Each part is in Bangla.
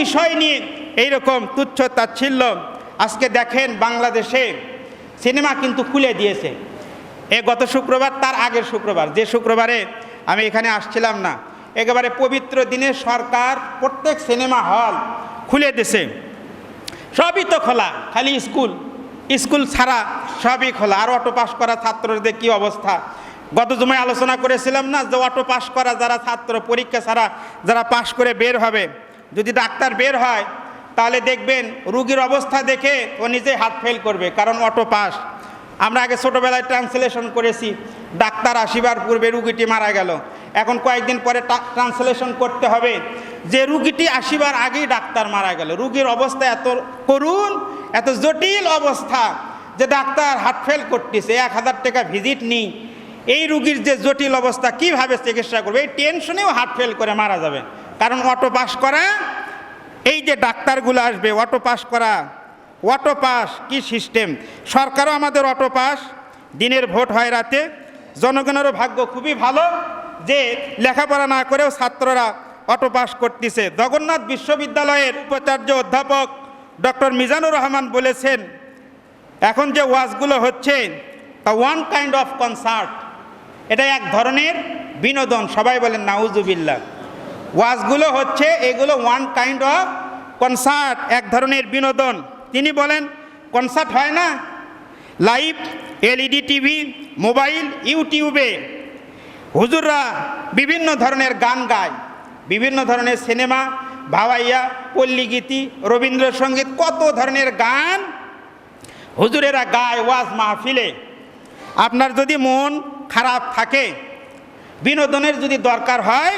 বিষয় নিয়ে এইরকম তুচ্ছ তাচ্ছিল্য। আজকে দেখেন বাংলাদেশে সিনেমা কিন্তু খুলে দিয়েছে। এ গত শুক্রবার, তার আগের শুক্রবার। যে শুক্রবারে আমি এখানে আসছিলাম না, একেবারে পবিত্র দিনে সরকার প্রত্যেক সিনেমা হল খুলে দিছে সবই তো খোলা, খালি স্কুল। স্কুল ছাড়া সবই খোলা। আর অটো পাস করা ছাত্রদের কি অবস্থা? গত জমায় আলোচনা করেছিলাম না যে অটো পাস করা যারা ছাত্র, পরীক্ষা ছাড়া যারা পাশ করে বের হবে যদি ডাক্তার বের হয়, তাহলে দেখবেন রুগীর অবস্থা দেখে ও নিজেই হাত ফেল করবে, কারণ অটো পাস আমরা আগে ছোটোবেলায় ট্রান্সলেশন করেছি, ডাক্তার আসিবার পূর্বে রুগীটি মারা গেল। এখন কয়েকদিন পরে ট্রান্সলেশন করতে হবে, যে রুগীটি আসিবার আগেই ডাক্তার মারা গেল। রুগীর অবস্থা এত করুণ, এত জটিল অবস্থা যে ডাক্তার হার্ট ফেল করতেছে, এক হাজার টাকা ভিজিট নিই। এই রুগীর যে জটিল অবস্থা, কীভাবে চিকিৎসা করবে? এই টেনশনেও হার্ট ফেল করে মারা যাবে। কারণ অটো পাস করা, এই যে ডাক্তারগুলো আসবে অটো পাস করা অটো পাস কি সিস্টেম সরকারও আমাদের অটো পাস দিনের ভোট হয় রাতে। জনগণেরও ভাগ্য খুবই ভালো যে লেখাপড়া না করেও ছাত্ররা অটো পাস করতেছে। জগন্নাথ বিশ্ববিদ্যালয়ের উপাচার্য অধ্যাপক ডক্টর মিজানুর রহমান বলেছেন, এখন যে ওয়াজগুলো হচ্ছে তা ওয়ান কাইন্ড অফ কনসার্ট এটা এক ধরনের বিনোদন। সবাই বলেন নাউজুবিল্লা ওয়াজগুলো হচ্ছে এগুলো ওয়ান কাইন্ড অফ কনসার্ট এক ধরনের বিনোদন। তিনি বলেন কনসার্ট হয় না। লাইভ এলইডি টিভি মোবাইল ইউটিউবে হুজুররা বিভিন্ন ধরনের গান গায়, বিভিন্ন ধরনের সিনেমা, ভাওয়াইয়া, পল্লীগীতি, রবীন্দ্রসঙ্গীত, কত ধরনের গান হুজুরেরা গায় ওয়াজ মাহফিলে। আপনার যদি মন খারাপ থাকে, বিনোদনের যদি দরকার হয়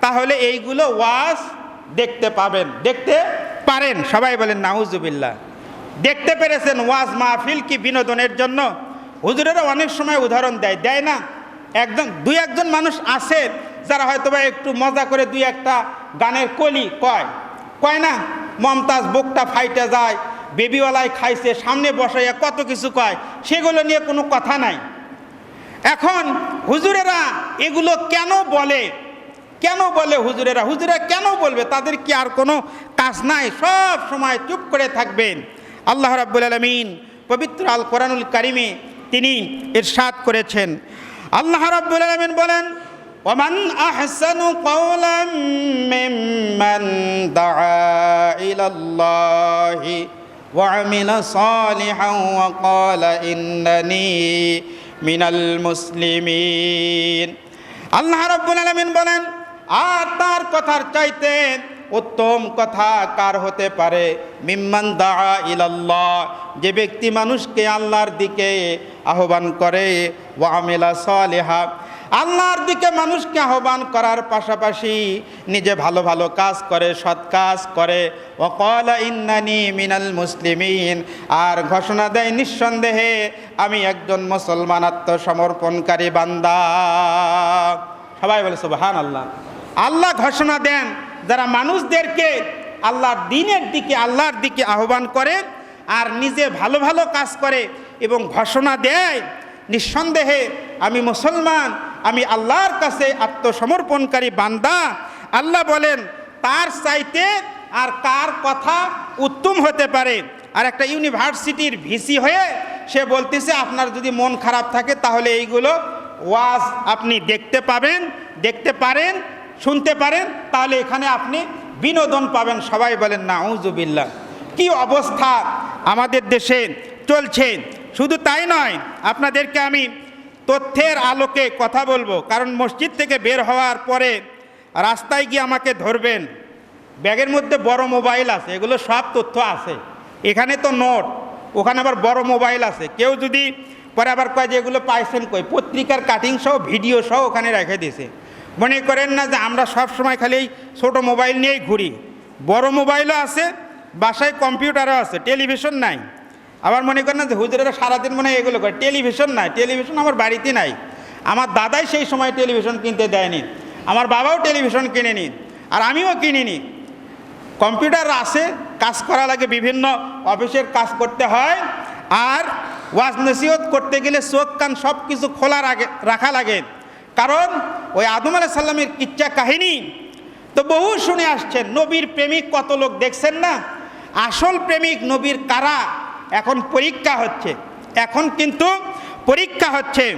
তাহলে এইগুলো ওয়াজ দেখতে পাবেন। দেখতে পারেন। সবাই বলেন নাউজুবিল্লা দেখতে পেরেছেন ওয়াজ মাহফিল কি বিনোদনের জন্য? হুজুরেরা অনেক সময় উদাহরণ দেয় দেয় না? একজন, দুই একজন মানুষ আছে যারা হয়তো বা একটু মজা করে দুই একটা গানের কলি কয়। কয় না? মমতাজ বুকটা ফাইটে যায়, বেবিওয়ালায় খাইছে, সামনে বসাইয়া কত কিছু কয়, সেগুলো নিয়ে কোনো কথা নাই। এখন হুজুরেরা এগুলো কেন বলে? কেন বলে হুজুরেরা হুজুরা কেন বলবে তাদের কি আর কোনো কাজ নাই সব সময় চুপ করে থাকবেন আল্লাহ রাব্বুল আলমিন পবিত্র আল কোরআনুল কারিমে তিনি ইরশাদ করেছেন আল্লাহ রাব্বুল আলমিন বলেন ওমান আহসানু কওলাম মিম্মান দাআ ইলাল্লাহি وعمل صالحا وقال إنني من المسلمين আল্লাহ রাব্বুল আলামিন বলেন আর তার কথার চাইতে উত্তম কথা কার হতে পারে? মিম্মান দা ইলাল্লাহ, যে ব্যক্তি মানুষকে আল্লাহর দিকে আহ্বান করে ওয়ামেলা সালেহা, আল্লাহর দিকে মানুষকে আহ্বান করার পাশাপাশি নিজে ভালো ভালো কাজ করে, সৎ কাজ করে। ওকলা ইন্নানি মিনাল মুসলিমিন, আর ঘোষণা দেয় নিঃসন্দেহে, আমি একজন মুসলমান আত্মসমর্পণকারী বান্দা। সবাই বলে সুবহান আল্লাহ আল্লাহ ঘোষণা দেন, যারা মানুষদেরকে আল্লাহর দিনের দিকে, আল্লাহর দিকে আহ্বান করে আর নিজে ভালো ভালো কাজ করে এবং ঘোষণা দেয়, নিঃসন্দেহে আমি মুসলমান, আমি আল্লাহর কাছে আত্মসমর্পণকারী বান্দা। আল্লাহ বলেন, তার চাইতে আর কার কথা উত্তম হতে পারে। আর একটা ইউনিভার্সিটির ভিসি হয়ে সে বলতেছে, আপনার যদি মন খারাপ থাকে তাহলে এইগুলো ওয়াজ আপনি দেখতে পাবেন, দেখতে পারেন শুনতে পারেন, তাহলে এখানে আপনি বিনোদন পাবেন। সবাই বলেন না উজুবিল্লা কি অবস্থা আমাদের দেশে চলছে? শুধু তাই নয়, আপনাদেরকে আমি তথ্যের আলোকে কথা বলব। কারণ মসজিদ থেকে বের হওয়ার পরে রাস্তায় গিয়ে আমাকে ধরবেন। ব্যাগের মধ্যে বড় মোবাইল আছে, এগুলো সব তথ্য আছে। এখানে তো নোট, ওখানে আবার বড় মোবাইল আছে। কেউ যদি পরে আবার কয় যে এগুলো পাইছেন কই? পত্রিকার কাটিং সহ ভিডিও সহ ওখানে রেখে দিয়েছে। মনে করেন না যে আমরা সব সময় খালি ছোটো মোবাইল নিয়েই ঘুরি। বড় মোবাইলও আছে, বাসায় কম্পিউটারও আছে, টেলিভিশন নাই। আবার মনে করেন না যে হুজুরেরা সারাদিন মনে হয় এগুলো করে, টেলিভিশন নাই, টেলিভিশন আমার বাড়িতে নাই। আমার দাদাই সেই সময় টেলিভিশন কিনতে দেয়নি, আমার বাবাও টেলিভিশন কিনেনি, আর আমিও কিনিনি। কম্পিউটার আছে, কাজ করা লাগে, বিভিন্ন অফিসের কাজ করতে হয়, আর ওয়াজ নসিহত করতে গেলে চোখ কান সব কিছু খোলা রাখা লাগে। কারণ ওই আদম আলাহ সাল্লামের কিচ্ছা কাহিনী। তো বহু শুনে আসছেন, নবীর প্রেমিক কত লোক দেখছেন না? আসল প্রেমিক নবীর কারা? এখন পরীক্ষা হচ্ছে। এখন কিন্তু পরীক্ষা হচ্ছে।